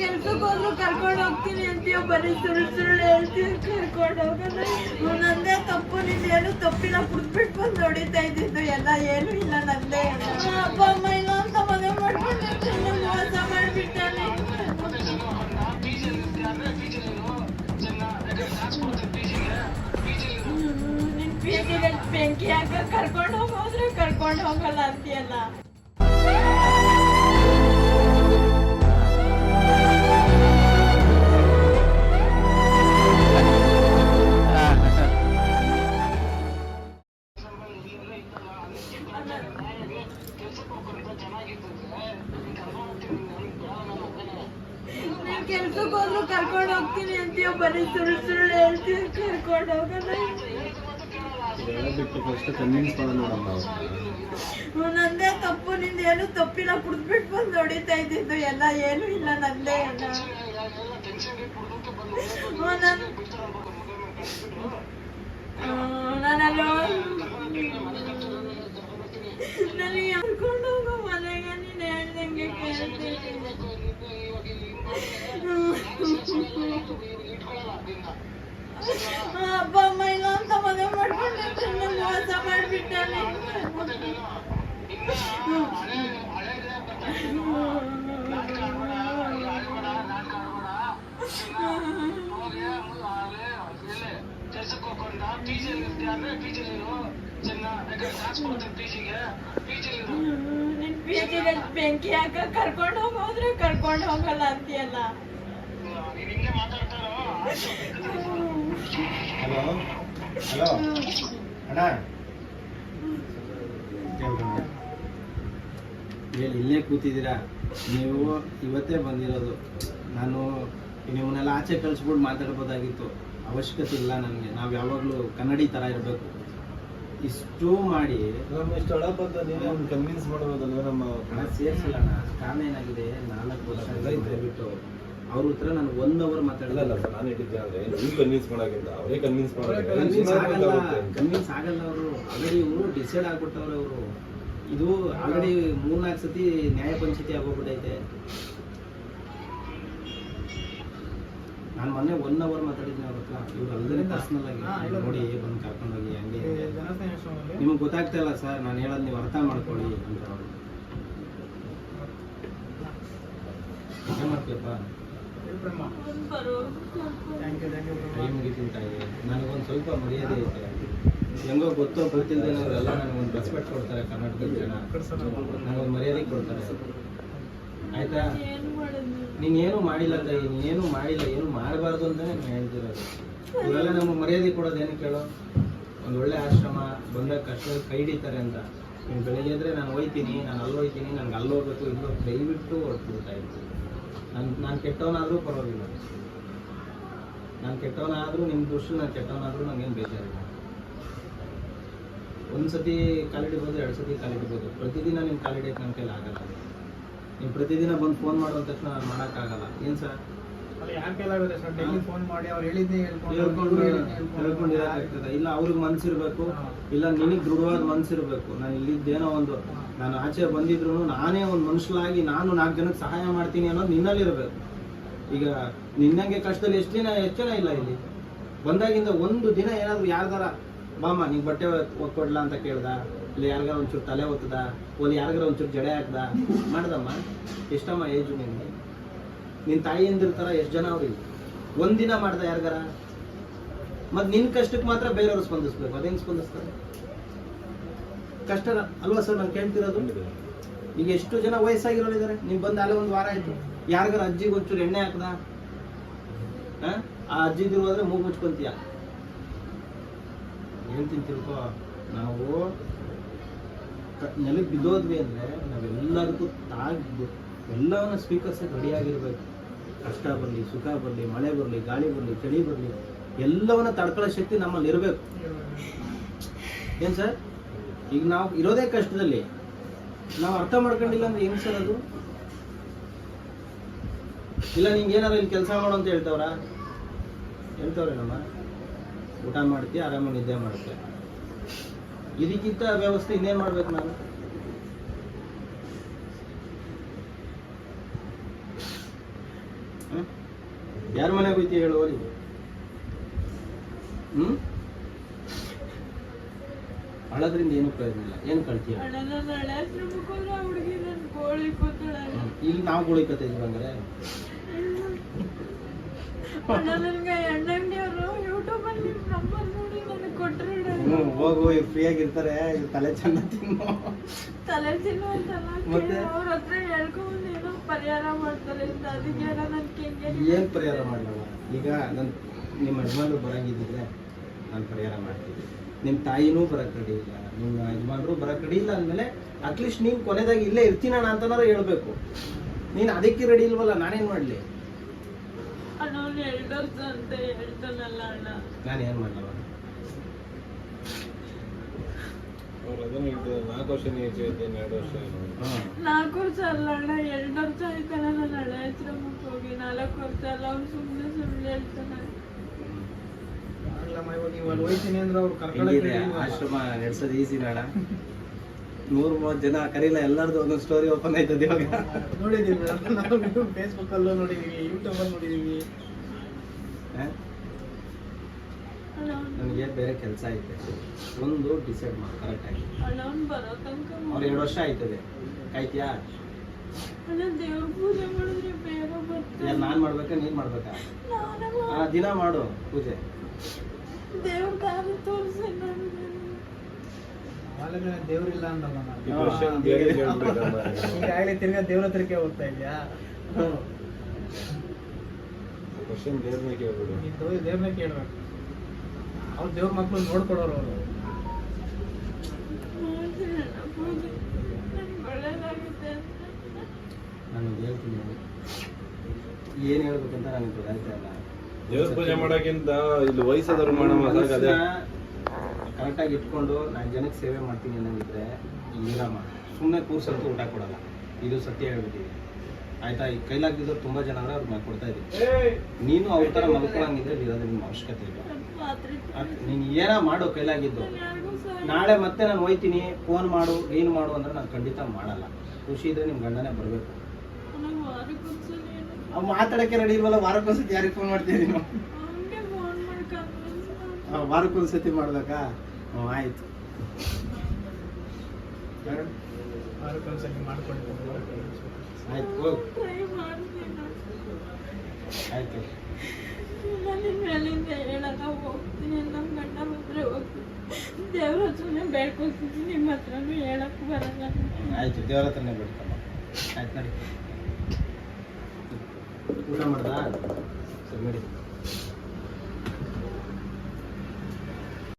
ಕೆಲ್ಸಕ್ಕೆ ಹೋದ್ರು ಕರ್ಕೊಂಡು ಹೋಗ್ತೀನಿ ಅಂತೀಯ, ಬರೀ ಸುಳ್ಳು ಸುಳ್ಳು ಹೇಳ್ತೀವಿ ಕರ್ಕೊಂಡು ಹೋಗೋದು. ನಂದೇ ತಪ್ಪು ನಿಂದೇನು ತಪ್ಪಿಲ್ಲ ಕುಡ್ಬಿಟ್ಟು ಬಂದು ಹೊಡಿತಾ ಇದ್ದಿದ್ದು, ಎಲ್ಲ ಏನು ಇಲ್ಲ ನಂದೇ. ಅಪ್ಪ, ಅಮ್ಮ ಇಲ್ಲ ಅಂತ ಮದುವೆ ಮಾಡ್ಕೊಂಡು ಮೋಸ ಮಾಡಿಬಿಟ್ಟಾನೆ. ನಿನ್ ಬೆಂಕಿ ಹಾಕ ಕರ್ಕೊಂಡು ಹೋಗೋದ್ರೆ ಕರ್ಕೊಂಡು ಹೋಗಲ್ಲ ಅಂತೀಯಲ್ಲ. ಕೆಲ್ಸಕ್ಕೆ ಹೋದ್ರು ಕರ್ಕೊಂಡು ಹೋಗ್ತೀನಿ ಅಂತೀಯ? ಬರೀ ಸುಳ್ಳು ಸುಳ್ಳು ಹೇಳ್ತೀವಿ ಕರ್ಕೊಂಡು ಹ್ಮ್, ನಂದೇ ತಪ್ಪು. ನಿಂದೇನು ತಪ್ಪಿಲ್ಲ? ಕುಡ್ದ್ಬಿಟ್ಟು ಬಂದು ಹೊಡಿತಾ ಇದ್ದಿದ್ದು. ಎಲ್ಲ ಏನು ಇಲ್ಲ ನಂದೇ ನಾನ್- ನನಗೆ ಕರ್ಕೊಂಡು ಹೋಗೋ ಮನೆಗೆ? ನೀನು ಹೇಳ್ದಂಗೆ ಕೇಳ್ತೀನಿ ಅಪ್ಪ ಅಮ್ಮ ಇಲ್ಲ ಅಂತ ಮದುವೆ ಮಾಡ್ಕೊಂಡು ಮೋಸ ಮಾಡಿಬಿಟ್ಟಾನೆ ಬೆಂಕಿ ಹಾಕ ಕರ್ಕೊಂಡು ಹೋಗೋದ್ರೆ ಕರ್ಕೊಂಡು ಹೋಗಲ್ಲ ಅಂತೀಯಲ್ಲ? ಹಲೋ? ಅಣ್ಣ. ಹೇಳಿ ಇಲ್ಲೇ ಕೂತಿದ್ದೀರಾ? ನೀವು ಇವತ್ತೇ ಬಂದಿರೋದು. ನಾನು ನಿಮ್ಮನ್ನೆಲ್ಲ ಆಚೆ ಕಳಿಸ್ಬಿಟ್ಟು ಮಾತಾಡ್ಬೋದಾಗಿತ್ತು. ಅವಶ್ಯಕತೆ ಇಲ್ಲ ನನಗೆ. ನಾವು ಯಾವಾಗಲೂ ಕನ್ನಡಿ ಥರ ಇರಬೇಕು. ಇಷ್ಟು ಮಾಡಿ ನಮ್ಮ ಇಷ್ಟು ಬಂದ ನೀವೇ ಅವ್ನು ಕನ್ವಿನ್ಸ್ ಮಾಡ್ಬೋದಲ್ವ ನಮ್ಮ ಹಣ? ಸೇರಿಸಿಲ್ಲಣ್ಣ ಕಾರಣ ಏನಾಗಿದೆ ನಾಲ್ಕು ವರ್ಷ ದಯವಿಟ್ಟು ಬಿಟ್ಟು. ಅವ್ರ ಹತ್ರ ನಾನು ಒನ್ ಅವರ್ ಮಾತಾಡಲಿಲ್ಲ ಮಾತಾಡಲ್ಲ ಸರ್ ನಾನು ಹೇಳಿದ್ದೆ ಅಂದ್ರೆ ನೀವು ಕನ್ವಿನ್ಸ್ ಮಾಡೋಕ್ಕಿಂತ ಅವರೇ ಕನ್ವಿನ್ಸ್ ಕನ್ವಿನ್ಸ್ ಆಗಲ್ಲ ಕನ್ವಿನ್ಸ್ ಆಗಲ್ಲ. ಅವರು ಆಲ್ರೆಡಿ ಇವರು ಡಿಸೈಡ್ ಆಗ್ಬಿಟ್ಟವ್ರೆ ಅವರು ಇದು ಆಲ್ರೆಡಿ ಮೂರ್ನಾಲ್ಕು ಸತಿ ನ್ಯಾಯ ಪಂಚಾಯತಿ ಆಗೋಗ್ಬಿಟ್ಟೈತೆ ನಾನು ಮೊನ್ನೆ ಒನ್ ಅವರ್ ಮಾತಾಡಿದ್ನಿ ಅವ್ರ ಹತ್ರ ಇವ್ರು ಅಲ್ಲದೆ ಪರ್ಸನಲ್ ಆಗಿ ನೋಡಿ ಬಂದು ಕರ್ಕೊಂಡೋಗಿ ಹಂಗೆ ನಿಮಗೆ ಗೊತ್ತಾಗ್ತಾ ಇಲ್ಲ ಸರ್ ನಾನು ಹೇಳೋದು ನೀವು ಅರ್ಥ ಮಾಡ್ಕೊಳ್ಳಿ ಅಂತ ಅವರು. ಏನ್ ಮಾಡ್ತೀಯಪ್ಪ? ನನಗೊಂದು ಸ್ವಲ್ಪ ಮರ್ಯಾದೆ ಐತೆ. ಹೆಂಗೋ ಗೊತ್ತೋ ಗೊತ್ತಿಲ್ಲದೆ ಅವರೆಲ್ಲ ನನಗೊಂದು ರೆಸ್ಪೆಕ್ಟ್ ಕೊಡ್ತಾರೆ ಕರ್ನಾಟಕದ ಜನ. ನನಗೊಂದು ಮರ್ಯಾದೆ ಕೊಡ್ತಾರೆ. ಆಯ್ತಾ? ನೀನೇನು ಮಾಡಿಲ್ಲ ತಾಯಿ ನೀನೇನು ಮಾಡಿಲ್ಲ, ಏನು ಮಾಡಬಾರ್ದು ಅಂತಾನೆ ನಾನು ಹೇಳ್ತಿರೋದು. ಇವರೆಲ್ಲ ನಮ್ಗೆ ಮರ್ಯಾದೆ ಕೊಡೋದು ಕೇಳೋ? ಒಂದು ಒಳ್ಳೆ ಆಶ್ರಮ ಬಂದ ಕಷ್ಟ ಕೈ ಹಿಡಿತಾರೆ ಅಂತ. ನೀನು ಬೆಳಿಗ್ಗೆ ಇದ್ರೆ ನಾನು ಹೋಯ್ತೀನಿ ನಾನು ಅಲ್ಲಿ ಹೋಯ್ತೀನಿ ನನಗೆ ಅಲ್ಲಿ ಹೋಗ್ಬೇಕು, ಇಲ್ಲ ದಯವಿಟ್ಟು ಹೊರಟ್ಬಿಡ್ತಾ ಇತ್ತು ನಾನು ನಾನು ಕೆಟ್ಟವನಾದರೂ ಪರವಾಗಿಲ್ಲ. ನಾನು ಕೆಟ್ಟವನಾದರೂ ನಿಮ್ಮ ದೃಷ್ಟಿ ನಾನು ಕೆಟ್ಟವನಾದರೂ ನನಗೇನು ಬೇಜಾರಿಲ್ಲ. ಒಂದು ಸತಿ ಕಾಲಿಡಿಬೋದು ಎರಡು ಸತಿ ಕಾಲಿಡಿಬೋದು. ಪ್ರತಿದಿನ ನಿಮ್ಮ ಕಾಲಿಡಕ್ಕೆ ನನ್ನ ಕೈಲಿ ಆಗಲ್ಲ. ನೀವು ಪ್ರತಿದಿನ ಬಂದು ಫೋನ್ ಮಾಡಿದ ತಕ್ಷಣ ನಾನು ಮಾಡೋಕ್ಕಾಗಲ್ಲ. ಏನು ಸರ್ ಹೇಳ್ಕೊಂಡು ಇಲ್ಲ ಅವ್ರಿಗೆ ಮನ್ಸಿರ್ಬೇಕು ಇಲ್ಲ ನಿನಗೆ ದೃಢವಾದ ಮನ್ಸಿರ್ಬೇಕು ನಾನು ಇಲ್ಲಿದ್ದೇನೋ ಒಂದು ನಾನು ಆಚೆ ಬಂದಿದ್ರು ನಾನೇ ಒಂದು ಮನುಷ್ಯನಾಗಿ ನಾನು ನಾಲ್ಕು ಜನಕ್ಕೆ ಸಹಾಯ ಮಾಡ್ತೀನಿ ಅನ್ನೋದು ನಿನ್ನಲ್ಲಿರ್ಬೇಕು. ಈಗ ನಿನ್ನಂಗೆ ಕಷ್ಟದಲ್ಲಿ ಎಷ್ಟು ದಿನ ಎಷ್ಟು ಜನ ಇಲ್ಲ ಇಲ್ಲಿ? ಬಂದಾಗಿಂದ ಒಂದು ದಿನ ಏನಾದ್ರು ಯಾರ್ದಾರ ಬಾಮ ನೀನ್ ಬಟ್ಟೆ ಒಕ್ಕೊಡ್ಲಾ ಅಂತ ಕೇಳ್ದ? ಇಲ್ಲ ಯಾರಿಗಾರ ಒಂಚೂರು ತಲೆ ಒತ್ತದ? ಒಂದು ಯಾರಿಗಾರ ಒಂಚೂರು ಜಡೆ ಹಾಕ್ದ? ಮಾಡ್ದಮ್ಮ. ಎಷ್ಟಮ್ಮ ಏಜು ನಿನ್ಗೆ ನಿನ್ ತಾಯಿ ಎಂದಿರ್ತಾರ? ಎಷ್ಟು ಜನ ಅವ್ರಿಗೆ ಒಂದಿನ ಮಾಡ್ದ ಯಾರಿಗಾರ? ಮತ್ ನಿನ್ ಕಷ್ಟಕ್ಕೆ ಮಾತ್ರ ಬೇರೆಯವ್ರು ಸ್ಪಂದಿಸ್ಬೇಕು. ಅದೇನ್ ಸ್ಪಂದಿಸ್ತಾರೆ? ಕಷ್ಟ ಅಲ್ವಾ ಸರ್, ನಾನು ಕೇಳ್ತಿರೋದು. ಈಗ ಎಷ್ಟು ಜನ ವಯಸ್ಸಾಗಿರೋರಿದ್ದಾರೆ ನೀವು ಬಂದು ಅಲ್ಲೇ ಒಂದು ವಾರ ಆಯ್ತು. ಯಾರಿಗಾರ ಅಜ್ಜಿಗೆ ಒಂಚೂರು ಎಣ್ಣೆ ಹಾಕ್ದ? ಆ? ಅಜ್ಜಿದಿರು ಹೋದ್ರೆ ಮೂಗು ಮುಚ್ಕೊಂತೀಯ? ಹೇಳ್ತೀನಿ ತಿಳ್ಕೋ ನಾವು ನೆಲಕ್ಕೆ ಬಿದ್ದೋದ್ವಿ ಅಂದರೆ ನಾವೆಲ್ಲದಕ್ಕೂ ತಾಗಿದ್ದು ಎಲ್ಲವನ್ನ ಸ್ವೀಕರಿಸಿ ರೆಡಿಯಾಗಿರ್ಬೇಕು. ಕಷ್ಟ ಬರಲಿ, ಸುಖ ಬರಲಿ, ಮಳೆ ಬರಲಿ, ಗಾಳಿ ಬರಲಿ, ಚಳಿ ಬರಲಿ, ಎಲ್ಲವನ್ನ ತಡ್ಕೊಳ್ಳೋ ಶಕ್ತಿ ನಮ್ಮಲ್ಲಿ ಇರಬೇಕು. ಏನು ಸರ್? ಈಗ ನಾವು ಇರೋದೇ ಕಷ್ಟದಲ್ಲಿ. ನಾವು ಅರ್ಥ ಮಾಡ್ಕೊಂಡಿಲ್ಲ ಅಂದ್ರೆ ಏನು ಸರ್ ಅದು? ಇಲ್ಲ, ನಿಂಗೆ ಏನಾರ ಇಲ್ಲಿ ಕೆಲಸ ಮಾಡು ಅಂತ ಹೇಳ್ತಾವ್ರ? ನಮ್ಮ ಊಟ ಮಾಡ್ತೀಯ? ಆರಾಮಾಗಿ ನಿದ್ದೆ ಮಾಡ್ತೀಯ? ಇದಕ್ಕಿಂತ ವ್ಯವಸ್ಥೆ ಇನ್ನೇನ್ ಮಾಡ್ಬೇಕು ನಾನು? ಯಾರ ಮನೆಗೆ ಹೋಯ್ತಿ ಹೇಳು ಹ್ಮ್? ಅಳದ್ರಿಂದ ಏನು ಪ್ರಯೋಜನ ಇಲ್ಲ. ಏನು ಕಳ್ತೀಯ ಇಲ್ಲಿ ನಾವು ಹಳೆ ಇದ್ವಿ ಹೋದ್ರೆ ಆ ಹುಡುಗಿ ನನ್ ಕೋಳಿ ಕೂತಾಳೆ ಅಣ್ಣ. ಇಲ್ಲಿ ನಾವು ಗುಳಿಕತೆ ಇದ್ವಿ ಹಂಗಾರೆ ಅಣ್ಣ ನನ್ಗೆ ಎಣ್ಣಂಗಡಿಯವರು ಯೂಟ್ಯೂಬ್ ಅಲ್ಲಿ ನಿಮ್ ನಂಬರ್ ನೋಡಿ ನನಗೆ ಕೊಟ್ರು ಹ್ಞೂ ಹೋಗು ಇವ್ರು ಫ್ರೀಯಾಗಿ ಇರ್ತಾರೆ ಇವ್ರು ತಲೆ ಚೆನ್ನ ತಿನ್ನು. ತಲೆ ತಿನ್ನು ಮತ್ತೆ? ಅವ್ರ ಹತ್ರ ಹೇಳ್ಕೊಂಡ್ ಏನೋ ಪರಿಹಾರ ಮಾಡ್ತಾರೆ ಅಂತ ಅದಕ್ಕೆ ಏನೋ ಏನು ಪರಿಹಾರ ಮಾಡಲ್ಲ ಈಗ ನನ್ನ ನಿಮ್ಮ ಯಜಮಾನ್ರು ಬರಂಗಿದ್ದಿದ್ರೆ ನಾನು ಪರಿಹಾರ ಮಾಡ್ತೀನಿ. ನಿಮ್ಮ ತಾಯಿನೂ ಬರಕ್ ರೆಡಿ ಇಲ್ಲ. ನಿಮ್ಮ ಯಜಮಾನ್ರು ಬರಕ್ ರೆಡಿ ಇಲ್ಲ ಅಂದಮೇಲೆ ಅಟ್ಲೀಸ್ಟ್ ನೀನು ಕೊನೆದಾಗಿ ಇಲ್ಲೇ ಇರ್ತೀನಣ್ಣ ಅಂತನಾರು ಹೇಳ್ಬೇಕು. ನೀನು ಅದಕ್ಕೆ ರೆಡಿ ಇಲ್ವಲ್ಲ ನಾನೇನ್ ಮಾಡಲಿ? ಅಣ್ಣ ಅವ್ನು ಎರಡು ವರ್ಷ ಅಂತ ಹೇಳ್ತಾನಲ್ಲ ಅಣ್ಣ. ನಾನು ಏನು ಮಾಡಲ್ಲ ನಾಲ್ಕು ವರ್ಷ ನೀವು ಇದ್ದೇನೆ ಎರಡು ವರ್ಷ ಏನು? ನಾಲ್ಕು ವರ್ಷ ಅಲ್ಲ ಅಣ್ಣ ಎರಡು ವರ್ಷ ಆಯ್ತಲ್ಲ ನಾನು ಹಳೆ ಆಶ್ರಮಕ್ಕೆ ಹೋಗಿ. ನಾಲ್ಕು ವರ್ಷ ಅಲ್ಲ ಅವ್ನು ಸುಮ್ಮನೆ ಸುಳ್ಳು ಹೇಳ್ತಾನೆ. ಆಶ್ರಮ ನಡೆಸೋದು ಈಸಿ ಬೇಡ ನೂರ ಮೂವತ್ತು ಜನ ಕರೀಲ ಎಲ್ಲರದು ಒಂದೊಂದು ಸ್ಟೋರಿ ಓಪನ್ ಆಯ್ತದ ಇವಾಗ. ನೋಡಿದೀವಿ ನಾವು ಫೇಸ್ಬುಕ್ ಅಲ್ಲೂ ನೋಡಿದೀವಿ ಯೂಟ್ಯೂಬ್ ಅಲ್ಲಿ ನೋಡಿದೀವಿ. ನನಗೆ ಬೇರೆ ಕೆಲಸ ಐತೆ. ಒಂದು ಡಿಸೈಡ್ ಮಾಡಿ ಕರೆಕ್ಟ್ ಆಗಿ ಅವ್ನು ಬರೋ ತನಕ ಅವ್ರು ಎರಡು ವರ್ಷ ಆಯ್ತದೆ. ಕಾಯ್ತೀಯಾ? ನಾನ್ ಮಾಡ್ಬೇಕಾ ನೀನು ಮಾಡ್ಬೇಕಾ? ದಿನ ಮಾಡು ಪೂಜೆ. ದೇವ್ರಿಲ್ಲ ಈಗಾಗಲೇ ತಿರ್ಗಾ ದೇವ್ರ ಹತ್ರಕ್ಕೆ ಹೋಗ್ತಾ ಇದೆಯಾ? ಕ್ವಶನ್ ಬೇರೆ ಕೇಳ್ಬಿಡು. ನೀನು ದೇವ್ರನ್ನ ಕೇಳ್ಬೇಕು. ಅವ್ರು ದೇವ್ರ ಮಕ್ಳು ನೋಡ್ಕೊಡೋರು ಅವರು. ನಾನು ಹೇಳ್ತೀನಿ ಏನು ಹೇಳ್ಬೇಕಂತ ನನಗೆ ಗೊತ್ತಾಗ್ತಾ ಇಲ್ಲ. ದೇವ್ರ ಪೂಜೆ ಮಾಡೋಕ್ಕಿಂತ ಇಲ್ಲಿ ವಯಸ್ಸಾದವ್ರು ಮಾಡೋ ಮಾತಾಗ ಕರೆಕ್ಟಾಗಿ ಇಟ್ಕೊಂಡು ನಾನು ಜನಕ್ಕೆ ಸೇವೆ ಮಾಡ್ತೀನಿ ಅನ್ನೋದಿದ್ರೆ ಈರಮ್ಮ ಸುಮ್ಮನೆ ಕೂರ್ಸಂತೂ ಊಟ ಕೊಡಲ್ಲ. ಇದು ಸತ್ಯ ಹೇಳ್ಬಿಟ್ಟಿದೆ. ಆಯ್ತಾ ಈ ಕೈಲಾಗಿದ್ದವ್ರು ತುಂಬ ಜನ ಅಂದ್ರೆ ಅವ್ರಿಗೆ ಕೊಡ್ತಾ ಇದ್ದೀವಿ ನೀನು ಅವ್ರ ಥರ ಮಲ್ಕೊಳಂಗಿದ್ರೆ ಇರೋದು ನಿಮ್ಮ ಅವಶ್ಯಕತೆ ಇಲ್ಲ. ನನ್ ಏನೋ ಮಾಡು ಕೈಲಾಗಿದ್ದು. ನಾಳೆ ಮತ್ತೆ ನಾನು ಹೋಯ್ತೀನಿ ಫೋನ್ ಮಾಡು ಏನು ಮಾಡು ಅಂದ್ರೆ ನಾನು ಖಂಡಿತ ಮಾಡಲ್ಲ. ಖುಷಿ ಇದ್ರೆ ನಿಮ್ಮ ಗಂಡನೇ ಬರಬೇಕು. ಅವ್ ಮಾತಾಡಕ್ಕೆ ರೆಡಿ ಇಲ್ವಲ್ಲ ವಾರಕ್ಕೊಂದ್ಸತಿ ಯಾರಿಗೆ ಫೋನ್ ಮಾಡ್ತೀಯ ನೀನು? ವಾರಕ್ಕೊಂದ್ಸತಿ ಮಾಡ್ಬೇಕಾ? ಹ್ಞೂ ಆಯ್ತು. ಆಯ್ತು ಆಯ್ತು. ನಾನು ಮೇಲಿಂದ ಹೇಳಲ್ಲ ಹೋಗ್ತೀನಿ ನಮ್ಮ ಗಂಡ ಬಂದ್ರೆ ಹೋಗ್ತೀನಿ. ದೇವ್ರ ಹತ್ರನೇ ಬೇಡ್ಕೊಳ್ತೀನಿ ನಿಮ್ಮ ಹತ್ರನೂ ಹೇಳಕ್ಕೂ ಬರಲ್ಲ. ಆಯ್ತು, ದೇವ್ರ ಹತ್ರನೇ ಬಿಡ್ತಮ್ಮ ಆಯ್ತು ನಡಿ. ಊಟ ಮಾಡ್ದಾ?